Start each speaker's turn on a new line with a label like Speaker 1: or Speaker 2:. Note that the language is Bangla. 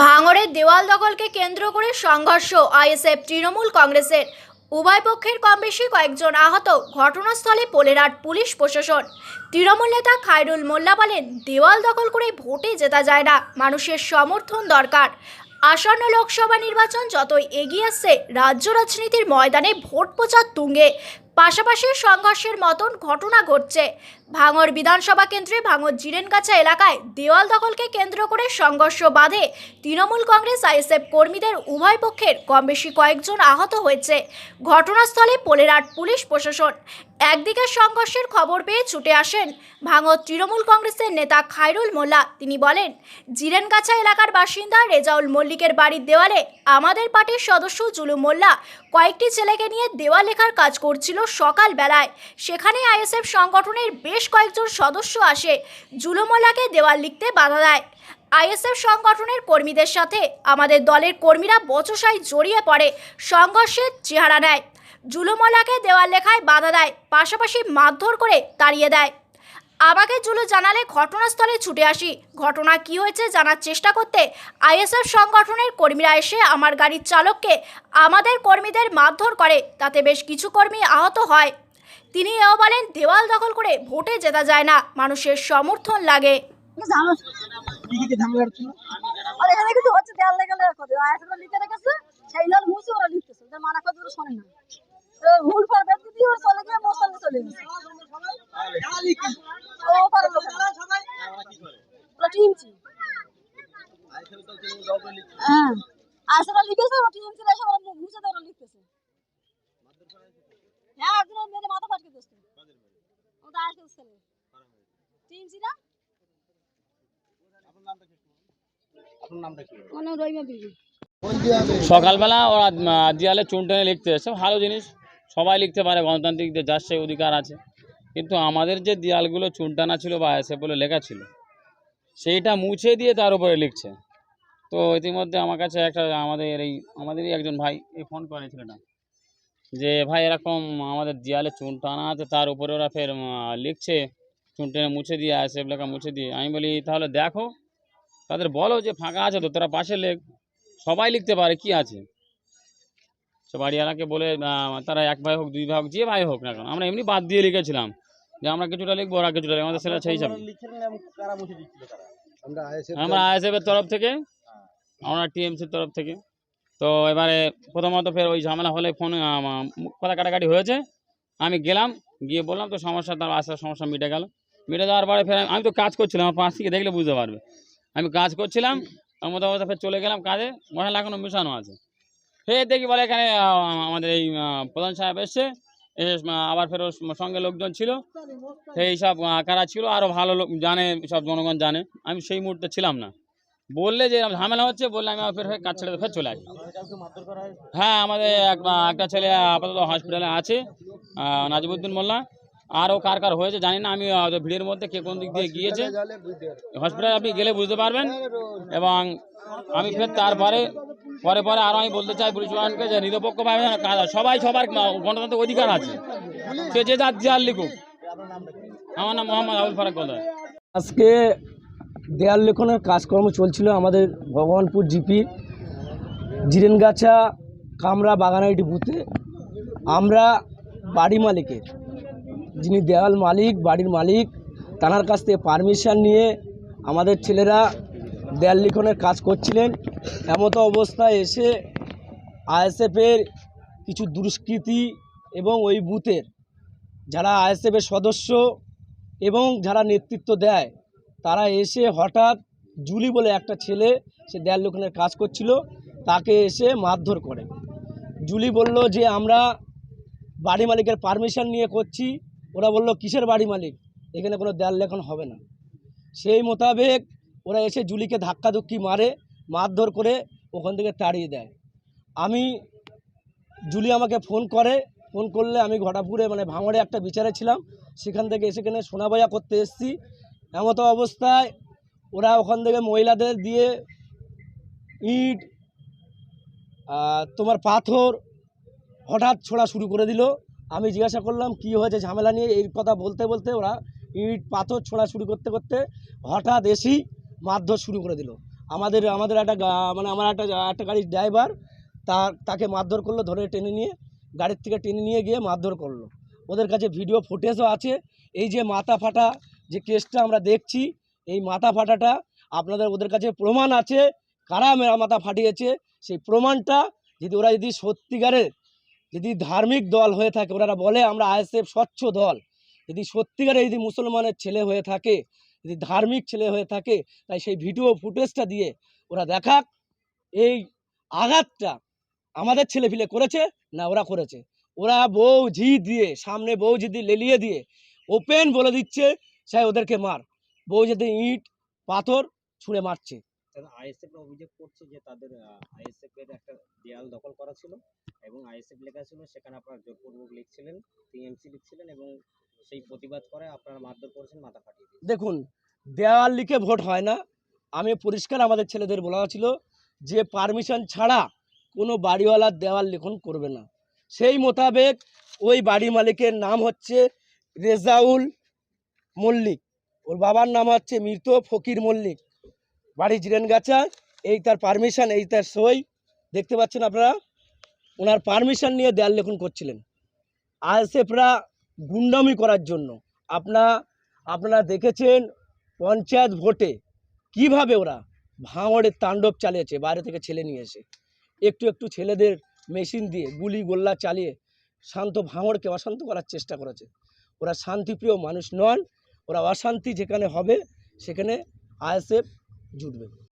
Speaker 1: ভাঙড়ের দেওয়াল দখলকে কেন্দ্র করে সংঘর্ষ, আইএসএফ, তৃণমূল কংগ্রেসের। উভয় পক্ষের কম বেশি কয়েকজন আহত। ঘটনাস্থলে পোলেরাট পুলিশ প্রশাসন। তৃণমূল নেতা খায়রুল মোল্লা বলেন, দেওয়াল দখল করে ভোটে জেতা যায় না। মানুষের সমর্থন দরকার। আসন্ন লোকসভা নির্বাচন যতই এগিয়ে আসছে, রাজ্য রাজনীতির ময়দানে ভোট প্রচার তুঙ্গে। পাশাপাশি সংঘর্ষের মতন ঘটনা ঘটছে। ভাঙর বিধানসভা কেন্দ্রে ভাঙড় জিরেনগাছা এলাকায় দেওয়াল দখলকে কেন্দ্র করে সংঘর্ষ বাধে তৃণমূল কংগ্রেস আইএসএফ কর্মীদের উভয় পক্ষের কম বেশি কয়েকজন আহত হয়েছে। ঘটনাস্থলে পোলেরাট পুলিশ প্রশাসন। একদিকে সংঘর্ষের খবর পেয়ে ছুটে আসেন ভাঙর তৃণমূল কংগ্রেসের নেতা খায়রুল মোল্লা। তিনি বলেন, জিরেনগাছা এলাকার বাসিন্দা রেজাউল মল্লিকের বাড়ির দেওয়ালে আমাদের পার্টির সদস্য জুলু মোল্লা কয়েকটি ছেলেকে নিয়ে দেওয়াল লেখার কাজ করছিল সকাল বেলায় সেখানে আইএসএফ সংগঠনের বেশ কয়েকজন সদস্য আসে জুলোমোলাকে দেওয়াল লিখতে বাধা দেয়। আইএসএফ সংগঠনের কর্মীদের সাথে আমাদের দলের কর্মীরা বচসায় জড়িয়ে পড়ে, সংঘর্ষের চেহারা নেয়। জুলুমলাকে দেওয়াল লেখায় বাধা দেয়, পাশাপাশি মারধর করে তাড়িয়ে দেয়। আমাকে জুলু জানালে ঘটনাস্থলে ছুটে আসি। ঘটনা কি হয়েছে জানার চেষ্টা করতে আইএসএফ সংগঠনের কর্মীরা এসে আমার গাড়ির চালককে আমাদের কর্মীদের মারধর করে, তাতে বেশ কিছু কর্মী আহত হয়। তিনি এও বলেন, দেওয়াল দখল করে ভোটে জেতা যায় না, মানুষের সমর্থন লাগে।
Speaker 2: মানা কথা না। পর চলে গিয়ে মোস্তালে চলে গেছে।
Speaker 3: সকালবেলা ওরা দেয়ালে চুন টেনে লিখতে এসে, ভালো জিনিস, সবাই লিখতে পারে, গণতান্ত্রিক যে যার সেই অধিকার আছে। কিন্তু আমাদের যে দেয়ালগুলো চুনটানা ছিল বা এসে বলে লেখা ছিল, সেইটা মুছে দিয়ে তার উপরে লিখছে। তো ইতিমধ্যে আমার কাছে একটা আমাদের এই, আমাদেরই একজন ভাই এই ফোন করেছিল না যে ভাই এরকম আমাদের দেয়ালে চুন টানা আছে, তার উপরে ওরা ফের লিখছে চুন টেনে মুছে দিয়ে আসে লেখা মুছে দিয়ে। আমি বলি, তাহলে দেখো, তাদের বলো যে ফাঁকা আছে তো, তোরা পাশে লেখ, সবাই লিখতে পারে, কি আছে? সে বাড়িওয়ালাকে বলে তারা এক ভাই হোক, দুই ভাই হোক, যে ভাই হোক না কেন, আমরা এমনি বাদ দিয়ে লিখেছিলাম। যে আমরা কিছুটা লিখব ওরা কিছুটা লিখব। আমাদের সেটা সেই হিসাবে
Speaker 4: আমরা আইএসএফ
Speaker 3: আমরা আইএসএফের তরফ থেকে আমরা টিএমসির তরফ থেকে। তো এবারে প্রথমত ফের ওই ঝামেলা হলে ফোন কথা কাটাকাটি হয়েছে। আমি গেলাম গিয়ে বললাম তো সমস্যা তার আসার সমস্যা মিটে গেল। মিটে যাওয়ার পরে ফের আমি- তো কাজ করছিলাম আমার পাশ থেকে দেখলে বুঝতে পারবে। আমি কাজ করছিলাম মতো অবস্থা ফের চলে গেলাম কাজে। মশলা এখনও মিশানো আছে। ফের দেখি বলে এখানে আমাদের এই প্রধান সাহেব এসছে। আবার ফের সঙ্গে লোকজন ছিল। সেই সব কারা ছিল আরও ভালো লোক জানে, সব জনগণ জানে। আমি সেই মুহূর্তে ছিলাম না। বললে যে ঝামেলা হচ্ছে, বললে আমি ফের কাজ ছেড়ে ফের চলে আসি।
Speaker 4: হয়,
Speaker 3: আমাদের এক- একটা ছেলে আপাতত হসপিটালে আছে নাজিবুদ্দিন মোল্লা। আরও কার কার হয়েছে জানি না আমি ভিড়ের মধ্যে কে কোন দিক দিয়ে গিয়েছে। হসপিটালে আপনি গেলে বুঝতে পারবেন। এবং আমি ফের তারপরে পরে পরে আরও আমি বলতে চাই পুলিশ প্রশাসনকে যে নিরপেক্ষভাবে হয়। সবাই সবার গণতান্ত্রিক অধিকার আছে। সে যে যার দেয়াল লিখুক। আমার নাম মোহাম্মদ আবুল ফারাক গদার
Speaker 5: আজকে দেয়াল লেখনের কাজকর্ম চলছিল আমাদের ভগবানপুর জিপি জিরেনগাছা কামরা বাগানাইটি বুথে। আমরা বাড়ি মালিকের যিনি দেওয়াল মালিক, বাড়ির মালিক তানার কাছ থেকে পারমিশন নিয়ে আমাদের ছেলেরা দেয়াল লিখনের কাজ করছিলেন। এমতো অবস্থায় এসে আইএসএফের কিছু দুষ্কৃতি এবং ওই বুথের যারা আইএসএফের সদস্য এবং যারা নেতৃত্ব দেয়, তারা এসে হঠাৎ জুলি বলে একটা ছেলে, সে দেয়াল লোকনের কাজ করছিল, তাকে এসে মারধর করে। জুলি বলল যে, আমরা বাড়ি মালিকের পারমিশন নিয়ে করছি ওরা বলল, কিসের বাড়ি মালিক? এখানে কোনো দেয়াল লেখন হবে না। সেই মোতাবেক ওরা এসে জুলিকে ধাক্কাধুক্কি মারে, মারধর করে ওখান থেকে তাড়িয়ে দেয়। আমি, জুলি আমাকে ফোন করে, ফোন করলে আমি ঘটাপুরে মানে ভাঙড়ে একটা বিচারে ছিলাম। সেখান থেকে এসে এখানে সোনাবাজা করতে এসেছি। এমতো অবস্থায় ওরা ওখান থেকে মহিলাদের দিয়ে ইট তোমার পাথর হঠাৎ ছোড়া শুরু করে দিল। আমি জিজ্ঞাসা করলাম, কি হয়েছে ঝামেলা নিয়ে? এই কথা বলতে বলতে ওরা ইট, পাথর ছোড়া শুরু করতে করতে হঠাৎ এসেই মারধর শুরু করে দিল। আমাদের আমাদের একটা মানে আমার একটা একটা গাড়ির ড্রাইভার তা তাকে মারধর করল ধরে টেনে নিয়ে, গাড়ির থেকে টেনে নিয়ে গিয়ে মারধর করল। ওদের কাছে ভিডিও ফুটেজও আছে। এই যে মাথা ফাটা যে কেসটা আমরা দেখছি, এই মাথা ফাটাটা আপনাদের, ওদের কাছে প্রমাণ আছে। কারা মেরা মাথা ফাটিয়েছে? সেই প্রমাণটা যদি ওরা যদি সত্যিকারের যদি ধার্মিক দল হয়ে থাকে, ওনারা বলে আমরা আইএসএফ স্বচ্ছ দল। যদি সত্যিকারে যদি মুসলমানের ছেলে হয়ে থাকে, যদি ধার্মিক ছেলে হয়ে থাকে, তাই সেই ভিডিও ফুটেজটা দিয়ে ওরা দেখাক, এই আঘাতটা আমাদের ছেলে ফিলে করেছে না ওরা করেছে? ওরা বউ ঝি দিয়ে, সামনে বউ যদি লেলিয়ে দিয়ে ওপেন বলে দিচ্ছে সে ওদেরকে মার। বউ যদি ইট, পাথর ছুঁড়ে মারছে।
Speaker 6: আইএসএফ অভিযোগ করছে যে তাদের আইএসএফ এর একটা দেয়াল দখল করা ছিল এবং আইএসএফ লেখা ছিল সেখানে আপনারা জোরপূর্বক লিখছিলেন টিএমসি লিখছিলেন এবং সেই প্রতিবাদ করে আপনারা মারধর করেছেন, মাথা ফাটিয়ে।
Speaker 5: দেখুন দেওয়াল লিখে ভোট হয় না। আমি পরিষ্কার আমাদের ছেলেদের বলা ছিল যে পারমিশন ছাড়া কোনো বাড়িওয়ালার দেওয়াল লিখন করবে না। সেই মোতাবেক ওই বাড়ি মালিকের নাম হচ্ছে রেজাউল মল্লিক। ওর বাবার নাম হচ্ছে মৃত ফকির মল্লিক। বাড়ি জিরেনগাছা, এই তার পারমিশন এই তার সই। দেখতে পাচ্ছেন আপনারা? ওনার পারমিশন নিয়ে দেয়াল লেখন করছিলেন। আইএসএফরা গুন্ডামি করার জন্য। আপনা, আপনারা দেখেছেন পঞ্চায়েত ভোটে কীভাবে ওরা ভাঙড়ের তাণ্ডব চালিয়েছে, বাইরে থেকে ছেলে নিয়ে এসে। একটু একটু ছেলেদের মেশিন দিয়ে গুলি গোল্লা চালিয়ে শান্ত ভাঙড়কে অশান্ত করার চেষ্টা করেছে। ওরা শান্তিপ্রিয় মানুষ নন, ওরা অশান্তি যেখানে হবে, সেখানে আইএসএফ জুটবে।